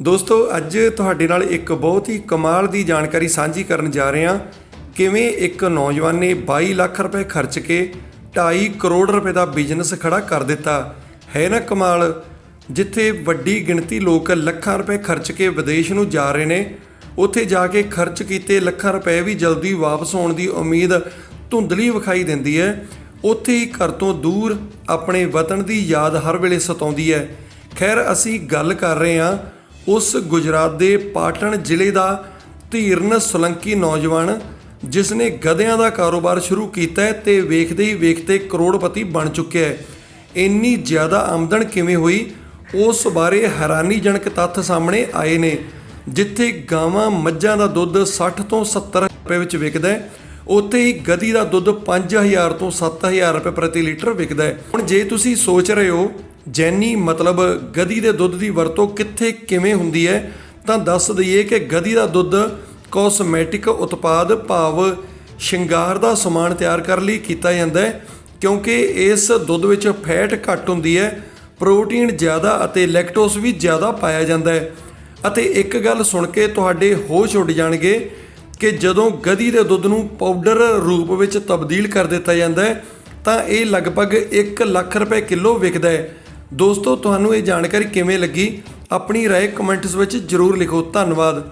ਦੋਸਤੋ, ਅੱਜ ਤੁਹਾਡੇ ਨਾਲ ਇੱਕ ਬਹੁਤ ਹੀ ਕਮਾਲ ਦੀ ਜਾਣਕਾਰੀ ਸਾਂਝੀ ਕਰਨ ਜਾ ਰਹੇ ਹਾਂ। ਕਿਵੇਂ ਇੱਕ ਨੌਜਵਾਨ ਨੇ 22 ਲੱਖ ਰੁਪਏ ਖਰਚ ਕੇ 2.5 ਕਰੋੜ ਰੁਪਏ ਦਾ ਬਿਜ਼ਨਸ ਖੜਾ ਕਰ ਦਿੱਤਾ। ਹੈ ਨਾ ਕਮਾਲ? ਜਿੱਥੇ ਵੱਡੀ ਗਿਣਤੀ ਲੋਕ ਲੱਖਾਂ ਰੁਪਏ ਖਰਚ ਕੇ ਵਿਦੇਸ਼ ਨੂੰ ਜਾ ਰਹੇ ਨੇ, ਉੱਥੇ ਜਾ ਕੇ ਖਰਚ ਕੀਤੇ ਲੱਖਾਂ ਰੁਪਏ ਵੀ ਜਲਦੀ ਵਾਪਸ ਹੋਣ ਦੀ ਉਮੀਦ ਧੁੰਦਲੀ ਵਿਖਾਈ ਦਿੰਦੀ ਹੈ। ਉੱਥੇ ਹੀ ਘਰ ਤੋਂ ਦੂਰ ਆਪਣੇ ਵਤਨ ਦੀ ਯਾਦ ਹਰ ਵੇਲੇ ਸਤਾਉਂਦੀ ਹੈ। ਖੈਰ, ਅਸੀਂ ਗੱਲ ਕਰ ਰਹੇ ਹਾਂ ਉਸ ਗੁਜਰਾਤ ਦੇ ਪਾਟਣ ਜ਼ਿਲ੍ਹੇ ਦਾ ਧੀਰਨ ਸੁਲੰਕੀ ਨੌਜਵਾਨ ਜਿਸ ਨੇ ਗਧਿਆਂ ਦਾ ਕਾਰੋਬਾਰ ਸ਼ੁਰੂ ਕੀਤਾ ਹੈ ਤੇ ਵੇਖਦੇ ਹੀ ਵੇਖਦੇ ਕਰੋੜਪਤੀ ਬਣ ਚੁੱਕਿਆ ਹੈ। ਇੰਨੀ ਜ਼ਿਆਦਾ ਆਮਦਨ ਕਿਵੇਂ ਹੋਈ? ਉਸ ਬਾਰੇ ਹੈਰਾਨੀਜਨਕ ਤੱਥ ਸਾਹਮਣੇ ਆਏ ਨੇ, ਜਿੱਥੇ ਗਾਵਾਂ ਮੱਝਾਂ ਦਾ ਦੁੱਧ 60 ਤੋਂ 70 ਰੁਪਏ ਵਿੱਚ ਵਿਕਦਾ ਹੈ। ਉੱਥੇ ਹੀ ਗਧੀ ਦਾ ਦੁੱਧ 5000 ਤੋਂ 7000 ਰੁਪਏ ਪ੍ਰਤੀ ਲੀਟਰ ਵਿਕਦਾ ਹੈ। ਹੁਣ ਜੇ ਤੁਸੀਂ ਸੋਚ ਰਹੇ ਹੋ ਜੈਨੀ ਮਤਲਬ ਗਧੀ ਦੇ ਦੁੱਧ ਦੀ ਵਰਤੋਂ ਕਿੱਥੇ ਕਿਵੇਂ ਹੁੰਦੀ ਹੈ? ਤਾਂ ਦੱਸ ਦਈਏ ਕਿ ਗਧੀ ਦਾ ਦੁੱਧ ਕਾਸਮੈਟਿਕ ਉਤਪਾਦ ਭਾਵ ਸ਼ਿੰਗਾਰ ਦਾ ਸਮਾਨ ਤਿਆਰ ਕਰਨ ਲਈ ਕੀਤਾ ਜਾਂਦਾ ਹੈ, ਕਿਉਂਕਿ ਇਸ ਦੁੱਧ ਵਿੱਚ ਫੈਟ ਘੱਟ ਹੁੰਦੀ ਹੈ, ਪ੍ਰੋਟੀਨ ਜ਼ਿਆਦਾ ਅਤੇ ਲੈਕਟੋਸ ਵੀ ਜ਼ਿਆਦਾ ਪਾਇਆ ਜਾਂਦਾ ਹੈ। ਅਤੇ ਇੱਕ ਗੱਲ ਸੁਣ ਕੇ ਤੁਹਾਡੇ ਹੋਸ਼ ਉੱਡ ਜਾਣਗੇ ਕਿ ਜਦੋਂ ਗਧੀ ਦੇ ਦੁੱਧ ਨੂੰ ਪਾਊਡਰ ਰੂਪ ਵਿੱਚ ਤਬਦੀਲ ਕਰ ਦਿੱਤਾ ਜਾਂਦਾ ਹੈ, ਤਾਂ ਇਹ ਲਗਭਗ 1 ਲੱਖ ਰੁਪਏ ਕਿਲੋ ਵਿਕਦਾ ਹੈ। ਦੋਸਤੋ ਤੁਹਾਨੂੰ ਇਹ ਜਾਣਕਾਰੀ ਕਿਵੇਂ ਲੱਗੀ ਆਪਣੀ رائے ਕਮੈਂਟਸ ਵਿੱਚ ਜਰੂਰ ਲਿਖੋ ਧੰਨਵਾਦ